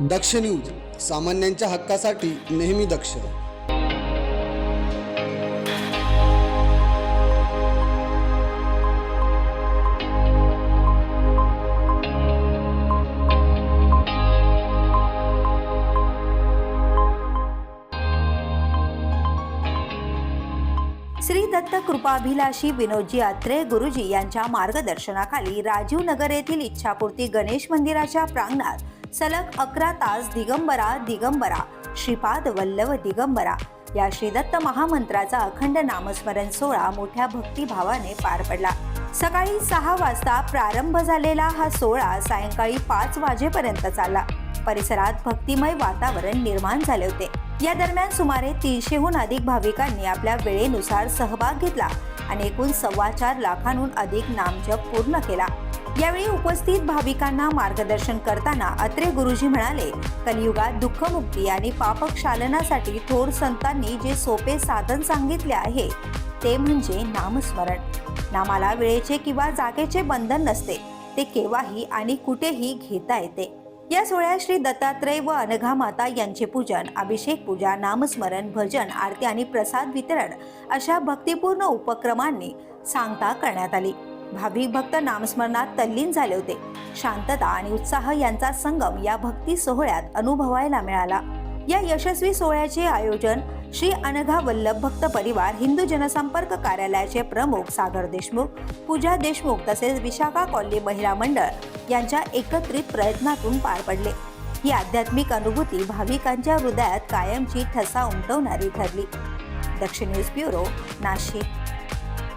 दक्ष news सामान्यांच्या हक्कासाठी नेहमी दक्ष. श्री दत्त कृपाभिलाषी विनोदजी अत्रे गुरुजी यांच्या मार्गदर्शनाखाली राजीव नगर येथील इच्छापूर्ती गणेश मंदिराच्या प्रांगणात सलग अकरा तास दिगंबरा दिगंबरा. श्रीपाद वल्लभ दिगंबरा. या श्रीदत्त महामंत्राचा अखंड नामस्मरण सोहळा मोठ्या भक्तिभावाने पार पडला. सकाळी सहा वाजता प्रारंभ झालेला हा सोहळा सायंकाळी पाच वाजेपर्यंत चालला. परिसरात भक्तिमय वातावरण निर्माण झाले होते. या दरम्यान सुमारे तीनशेहून अधिक भाविकांनी आपल्या वेळेनुसार सहभाग घेतला आणि एकूण सव्वा चार लाखांहून अधिक नामजप पूर्ण केला. यावेळी उपस्थित भाविकांना मार्गदर्शन करताना अत्रे गुरुजी म्हणाले कलियुगात दुःखमुक्ती आणि पापक्षालनासाठी थोर संतांनी जे सोपे साधन सांगितले आहे ते म्हणजे नामस्मरण. नामाला वेळेचे किंवा जागेचे बंधन नसते ते केव्हाही आणि कुठेही घेता येते. या सोहळ्यात श्री दत्तात्रय व अनघा माता यांचे पूजन अभिषेक पूजा नामस्मरण भजन आरती आणि प्रसाद वितरण अशा भक्तिपूर्ण उपक्रमांनी सांगता करण्यात आली. भाविक भक्त नामस्मरणात तल्लीन झाले होते. शांतता आणि उत्साह यांचा संगम या भक्ती सोहळ्यात अनुभवायला मिळाला. या यशस्वी सोहळ्याचे आयोजन श्री अनघा वल्लभ भक्त परिवार हिंदू जनसंपर्क कार्यालयाचे प्रमुख सागर देशमुख पूजा देशमुख तसेच विशाखा कॉलनी महिला मंडळ यांच्या एकत्रित प्रयत्नातून पार पडले. ही आध्यात्मिक अनुभूती भाविकांच्या हृदयात कायमची ठसा उमटवणारी ठरली. दक्षिण न्यूज ब्युरो नाशिक.